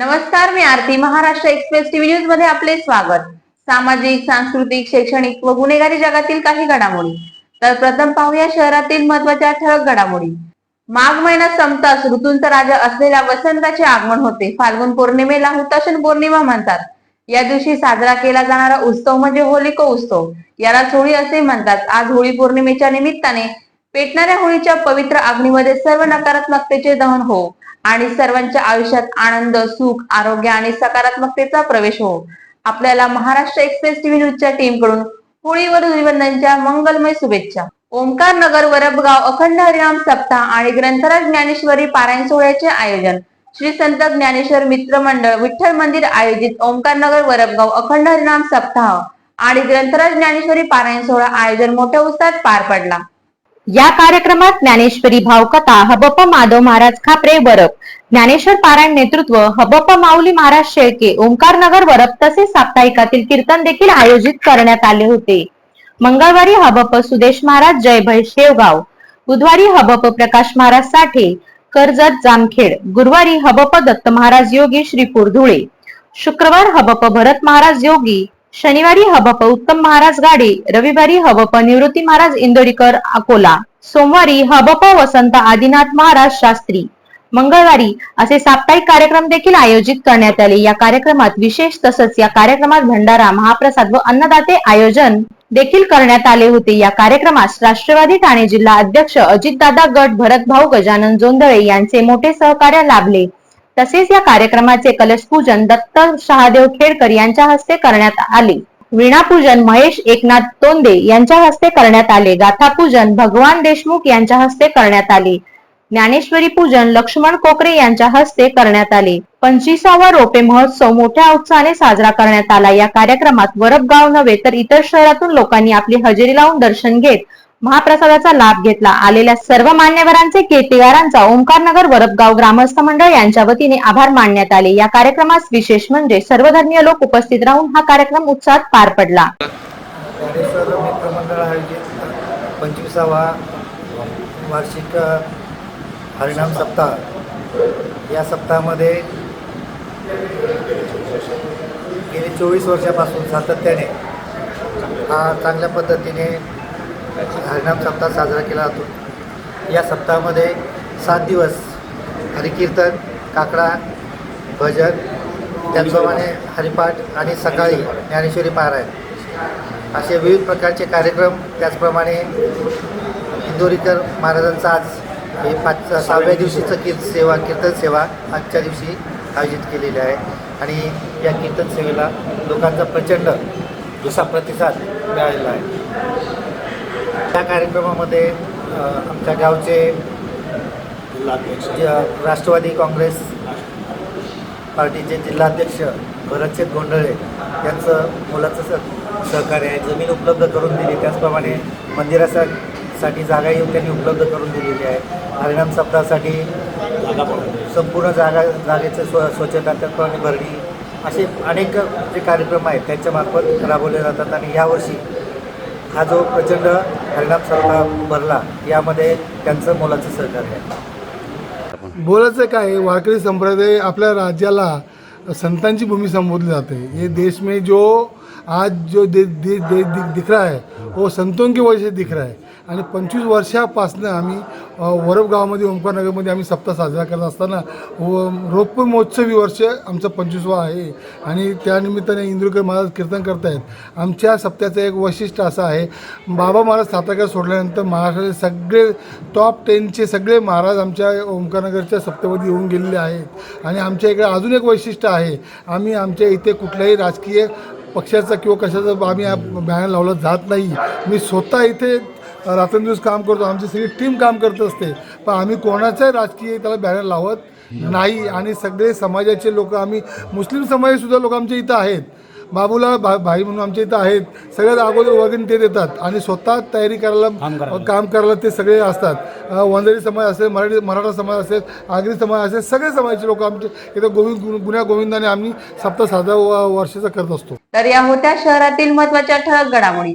नमस्कार मी Aarti. Maharashtra express TV न्यूजमध्ये आपले स्वागत. सामाजिक सांस्कृतिक शैक्षणिक व गुन्हेगारी जगातील काही घडामोडी. तर प्रथम पाहूया शहरातील महत्त्वाच्या ठळक घडामोडी. माघ महिना संपताच ऋतूंचा राजा असलेल्या वसंताचे आगमन होते. फाल्गुन पौर्णिमेला हुताशन पौर्णिमा म्हणतात. या दिवशी साजरा केला जाणारा उत्सव म्हणजे होलिको उत्सव. याला होळी असे म्हणतात. आज होळी पौर्णिमेच्या निमित्ताने पेटणाऱ्या होळीच्या पवित्र अग्नीमध्ये सर्व नकारात्मकतेचे दहन हो. आणि सर्वांच्या आयुष्यात आनंद सुख आरोग्य आणि सकारात्मकतेचा प्रवेश हो. आपल्याला महाराष्ट्र एक्सप्रेस टीव्ही न्यूजच्या टीमकडून होळीवर धुलिवंदनच्या मंगलमय शुभेच्छा. ओंकार नगर वरबगाव अखंड हरिनाम सप्ताह आणि ग्रंथराज ज्ञानेश्वरी पारायण सोहळ्याचे आयोजन. श्री संत ज्ञानेश्वर मित्र मंडळ विठ्ठल मंदिर आयोजित ओंकार नगर वरबगाव अखंड हरिनाम सप्ताह आणि ग्रंथराज ज्ञानेश्वरी पारायण सोहळा आयोजन मोठ्या उत्साहात पार पडला. या कार्यक्रमात ज्ञानेश्वरी भावकथा हबप माधव महाराज खापरे वरप. ज्ञानेश्वर पारायण नेतृत्व हबप माऊली महाराज शेळके ओंकार नगर वरप तसेच साप्ताहिकातील कीर्तन देखील आयोजित करण्यात आले होते. मंगळवारी हबप सुदेश महाराज जयभय शेवगाव. बुधवारी हबप प्रकाश महाराज साठे कर्जत जामखेड. गुरुवारी हबप दत्त महाराज योगी श्रीपूर धुळे. शुक्रवार हबप भरत महाराज योगी शनिवारी हबप उत्तम महाराज गाडे रविवारी हबप निवृत्ती महाराज इंदोरीकर अकोला सोमवारी हबप वसंत आदिनाथ महाराज शास्त्री मंगळवारी असे साप्ताहिक कार्यक्रम देखील आयोजित करण्यात आले. या कार्यक्रमात विशेष तसंच या कार्यक्रमात भंडारा महाप्रसाद व अन्नदाते आयोजन देखील करण्यात आले होते. या कार्यक्रमास राष्ट्रवादी ठाणे जिल्हा अध्यक्ष अजितदादा गट भरतभाऊ गजानन जोंधळे यांचे मोठे सहकार्य लाभले. तसेच या कार्यक्रमाचे कलशपूजन दत्त शहादेव खेडकर यांच्या हस्ते करण्यात आले. वीणापूजन महेश एकनाथ तोंडे यांच्या हस्ते करण्यात आले. गाथापूजन भगवान देशमुख यांच्या हस्ते करण्यात आले. ज्ञानेश्वरी पूजन लक्ष्मण कोकरे यांच्या हस्ते करण्यात आले. पंचवीसावा रोपे महोत्सव मोठ्या उत्साहाने साजरा करण्यात आला. या कार्यक्रमात वरपगाव नव्हे तर इतर शहरातून लोकांनी आपली हजेरी लावून दर्शन घेत महाप्रसादाचा लाभ घेतला. आलेल्या सर्व मान्यवरांचे कीर्तिगारांचा ओंकारनगर वरपगाव ग्रामस्थ मंडळ यांच्या वतीने आभार मानण्यात आले. या कार्यक्रमास विशेष म्हणजे सर्वधर्मीय लोक उपस्थित राहून हा कार्यक्रम उत्साहात पार पडला. पंचवीसावा वार्षिक हरिणाम सप्ताह. या सप्ताहामध्ये गेली चोवीस वर्षापासून सातत्याने हा चांगल्या पद्धतीने हरिनाम सप्ताह साजरा केला जातो. या सप्ताहामध्ये सात दिवस हरिकीर्तन काकडा भजन त्याचप्रमाणे हरिपाठ आणि सकाळी ज्ञानेश्वरी पारायण असे विविध प्रकारचे कार्यक्रम त्याचप्रमाणे इंदोरीकर महाराजांचा आज हे पाच सहाव्या दिवशीचं कीर्त सेवा कीर्तन सेवा आजच्या दिवशी आयोजित केलेली आहे. आणि या कीर्तन सेवेला लोकांचा प्रचंड जसा प्रतिसाद मिळालेला आहे. कार्यक्रमामध्ये आमच्या गावचे ज- राष्ट्रवादी काँग्रेस पार्टीचे जिल्हाध्यक्ष भरतशेठ गोंधळे यांचं मोलाचं स सहकार्य आहे. जमीन उपलब्ध करून दिली. त्याचप्रमाणे मंदिरासा साठी जागाही त्यांनी उपलब्ध करून दिलेली आहे. हरिनाम सप्ताहासाठी संपूर्ण जागा जागेचं स्व स्वच्छता त्याचप्रमाणे भरणी असे अनेक जे कार्यक्रम आहेत त्यांच्यामार्फत राबवले जातात. आणि यावर्षी हा जो प्रचंड हरिनाम सरकार भरला यामध्ये त्यांचं मोलाचं सहकार्य आहे. बोलायचं काय? वारकरी संप्रदाय आपल्या राज्याला संतांची भूमी संबोधली जाते. ये देश में जो आज जो दे, दे, दे, दि, दिख रहा है वो संतों की वजह से दिख रहा है. आणि पंचवीस वर्षापासनं आम्ही अ, गावामध्ये ओंकारनगरमध्ये आम्ही सप्ताह साजरा करत असताना व रौप्य महोत्सवी वर्ष आमचं पंचवीसवा आहे. आणि त्यानिमित्ताने इंदुरकर महाराज कीर्तन करतायत. आमच्या सप्त्याचं एक वैशिष्ट्य असं आहे बाबा महाराज सातारकर सोडल्यानंतर महाराष्ट्राचे सगळे टॉप टेनचे सगळे महाराज आमच्या ओंकारनगरच्या सप्त्यामध्ये येऊन गेलेले आहेत. आणि आमच्या इकडे अजून एक वैशिष्ट्य आहे आम्ही आमच्या इथे कुठल्याही राजकीय पक्षाचं किंवा कशाचं आम्ही बॅनर लावलं जात नाही. मी स्वतः इथे रात्रंदिवस काम करतो आमची सगळी टीम काम करत असते. पण आम्ही कोणाचाही राजकीय त्याला बॅनर लावत नाही आणि सगळे समाजाचे लोक आम्ही मुस्लिम समाजाचेसुद्धा लोक आमच्या इथं आहेत. बाबूला भा भाई म्हणून आमच्या इथं आहेत. सगळ्यात अगोदर वगैरे ते देतात आणि स्वतः तयारी करायला काम करायला. ते सगळे असतात. वंजारी समाज असेल मराठी मराठा समाज असेल आगरी समाज असेल सगळे समाजाचे लोक आमचे इथं गोविंद गुण- गुण्या गोविंदाने आम्ही सप्ताह साधा वर्षाचा करत असतो. तर या होत्या शहरातील महत्त्वाच्या ठळक घडामोडी.